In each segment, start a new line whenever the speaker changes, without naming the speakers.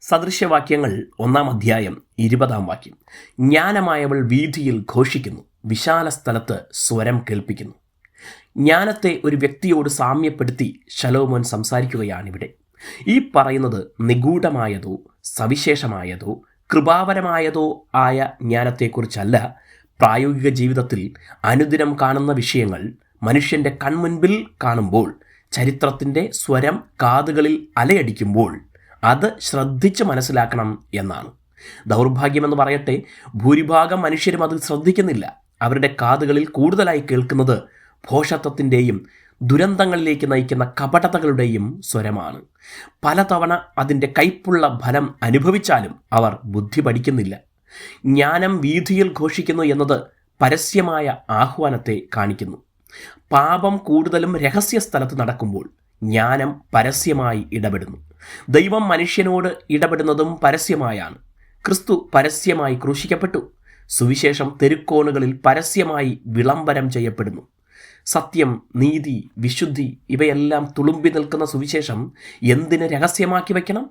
സദൃശ്യവാക്യങ്ങൾ ഒന്നാം അധ്യായം ഇരുപതാം വാക്യം. ജ്ഞാനമായവൾ വീതിയിൽ ഘോഷിക്കുന്നു വിശാല സ്ഥലത്ത് സ്വരം കേൾപ്പിക്കുന്നു. ജ്ഞാനത്തെ ഒരു വ്യക്തിയോട് സാമ്യപ്പെടുത്തി ശലോമോൻ സംസാരിക്കുകയാണിവിടെ. ഈ പറയുന്നത് നിഗൂഢമായതോ സവിശേഷമായതോ കൃപാപരമായതോ ആയ ജ്ഞാനത്തെക്കുറിച്ചല്ല. പ്രായോഗിക ജീവിതത്തിൽ അനുദിനം കാണുന്ന വിഷയങ്ങൾ മനുഷ്യന്റെ കൺമുൻപിൽ കാണുമ്പോൾ ചരിത്രത്തിന്റെ സ്വരം കാതുകളിൽ അലയടിക്കുമ്പോൾ അത് ശ്രദ്ധിച്ച് മനസ്സിലാക്കണം എന്നാണ്. ദൗർഭാഗ്യമെന്ന് പറയട്ടെ ഭൂരിഭാഗം മനുഷ്യരും അത് ശ്രദ്ധിക്കുന്നില്ല. അവരുടെ കാതുകളിൽ കൂടുതലായി കേൾക്കുന്നത് ഭോഷത്വത്തിന്റെയും ദുരന്തങ്ങളിലേക്ക് നയിക്കുന്ന കപടതകളുടെയും സ്വരമാണ്. പലതവണ അതിന്റെ കൈപ്പുള്ള ഫലം അനുഭവിച്ചാലും അവർ ബുദ്ധി പഠിക്കുന്നില്ല. ജ്ഞാനം വീതിയിൽ ഘോഷിക്കുന്നു എന്നത് പരസ്യമായ ആഹ്വാനത്തെ കാണിക്കുന്നു. പാപം കൂടുതലും രഹസ്യ സ്ഥലത്ത് നടക്കുമ്പോൾ ജ്ഞാനം പരസ്യമായി ഇടപെടുന്നു. ദൈവം മനുഷ്യനോട് ഇടപെടുന്നതും പരസ്യമായാണ്. ക്രിസ്തു പരസ്യമായി ക്രൂശിക്കപ്പെട്ടു. സുവിശേഷം തെരുക്കോണുകളിൽ പരസ്യമായി വിളംബരം ചെയ്യപ്പെടുന്നു. സത്യം നീതി വിശുദ്ധി ഇവയെല്ലാം തുളുമ്പി നിൽക്കുന്ന സുവിശേഷം എന്തിന് രഹസ്യമാക്കി വയ്ക്കണം?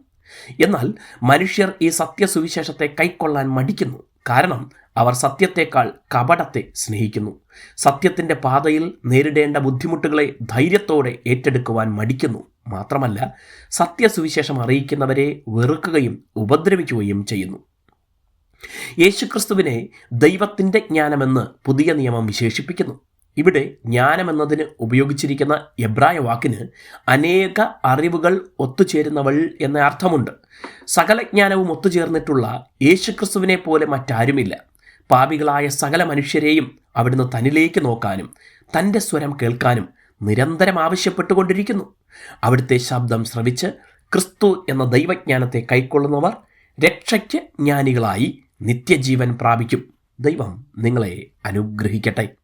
എന്നാൽ മനുഷ്യർ ഈ സത്യസുവിശേഷത്തെ കൈക്കൊള്ളാൻ മടിക്കുന്നു. കാരണം അവർ സത്യത്തേക്കാൾ കപടത്തെ സ്നേഹിക്കുന്നു. സത്യത്തിന്റെ പാതയിൽ നേരിടേണ്ട ബുദ്ധിമുട്ടുകളെ ധൈര്യത്തോടെ ഏറ്റെടുക്കുവാൻ മടിക്കുന്നു. മാത്രമല്ല സത്യസുവിശേഷം അറിയിക്കുന്നവരെ വെറുക്കുകയും ഉപദ്രവിക്കുകയും ചെയ്യുന്നു. യേശുക്രിസ്തുവിനെ ദൈവത്തിന്റെ ജ്ഞാനമെന്ന് പുതിയ നിയമം വിശേഷിപ്പിക്കുന്നു. ഇവിടെ ജ്ഞാനമെന്നതിന് ഉപയോഗിച്ചിരിക്കുന്ന എബ്രായ വാക്കിന് അനേക അറിവുകൾ ഒത്തുചേരുന്നവൾ എന്ന അർത്ഥമുണ്ട്. സകല ജ്ഞാനവും ഒത്തുചേർന്നിട്ടുള്ള യേശുക്രിസ്തുവിനെ പോലെ മറ്റാരുമില്ല. പാപികളായ സകല മനുഷ്യരെയും അവിടുന്ന് തന്നിലേക്ക് നോക്കാനും തന്റെ സ്വരം കേൾക്കാനും നിരന്തരം ആവശ്യപ്പെട്ടുകൊണ്ടിരിക്കുന്നു. അവിടുത്തെ ശബ്ദം ശ്രവിച്ച് ക്രിസ്തു എന്ന ദൈവജ്ഞാനത്തെ കൈക്കൊള്ളുന്നവർ രക്ഷയ്ക്ക് ജ്ഞാനികളായി നിത്യജീവൻ പ്രാപിക്കും. ദൈവം നിങ്ങളെ അനുഗ്രഹിക്കട്ടെ.